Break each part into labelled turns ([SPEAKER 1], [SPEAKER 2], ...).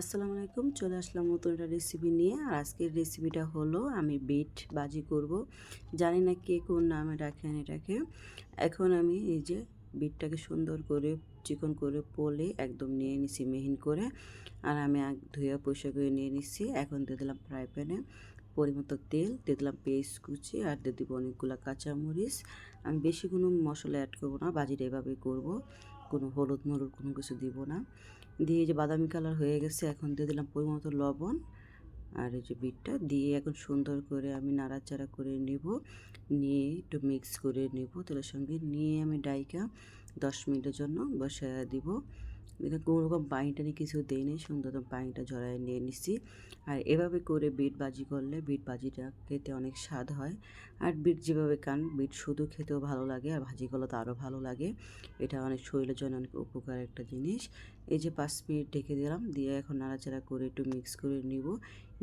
[SPEAKER 1] আসসালামু আলাইকুম, চলে আসলাম নতুন একটা রেসিপি নিয়ে। আর আজকের রেসিপিটা হলো, আমি বিট বাজি করব। জানি না কে কোন নামে রাখেন এটাকে। এখন আমি এই যে বিটটাকে সুন্দর করে, চিকন করে পোলে একদম নিয়ে নিছি, মেহিন করে। আর আমি ধুয়ে পয়সা করে নিয়ে নিচ্ছি এখন দিয়ে দিলাম ফ্রাই প্যানে পরিমতো তেল, দিয়ে দিলাম পেস্ট কুচি আর দিয়ে দিব অনেকগুলো কাঁচামরিচ। আমি বেশি কোনো মশলা অ্যাড করব না, বাজিটা এভাবেই করব। কোনো হলুদ মলুদ কোনো কিছু দিব না। দিয়ে যে বাদামি কালার হয়ে গেছে, এখন দিয়ে দিলাম পরিমতো লবণ আর এই যে বিটটা। দিয়ে এখন সুন্দর করে আমি নাড়াচাড়া করে নেব। নিয়ে একটু মিক্স করে নেব তেলের সঙ্গে। নিয়ে আমি ডাইকা দশ মিনিটের জন্য বসায় দিব। এখানে কোনো রকম পানি টানি কিছু দেই নেই, সুন্দর পানিটা জড়ায় নিয়ে নিছি আর এভাবে করে বিট বাজি করলে বিট বাজিটা খেতে অনেক স্বাদ হয়। আর বিট যেভাবে কান বিট শুধু খেতেও ভালো লাগে আর ভাজি করলে তো আরও ভালো লাগে। এটা অনেক শরীরের জন্য অনেক উপকার একটা জিনিস। এই যে পাঁচ মিনিট ঢেকে দিলাম, দিয়ে এখন নাড়াচাড়া করে একটু মিক্স করে নিব।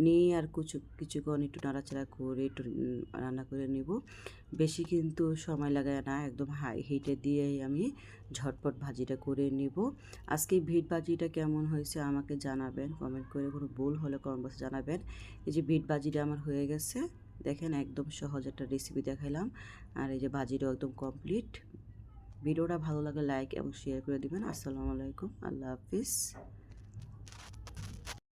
[SPEAKER 1] নিয়ে আর কিছু, কিছুক্ষণ একটু নাড়াচাড়া করে একটু রান্না করে নিব। বেশি কিন্তু সময় লাগায় না, একদম হাই হিটে দিয়েই আমি ঝটপট ভাজিটা করে নিব। আজকে ভিট ভাজিটা কেমন হয়েছে আমাকে জানাবেন। কমেন্ট করে কোনো ভুল হলে কমেন্ট বক্সে জানাবেন। এই যে ভিট ভাজিটা আমার হয়ে গেছে। দেখেন একদম সহজ একটা রেসিপি দেখালাম। আর এই যে ভাজিটাও একদম কমপ্লিট ভিডিওটা ভালো লাগে লাইক এবং শেয়ার করে দিবেন। আসসালামু আলাইকুম। আল্লাহ হাফিজ।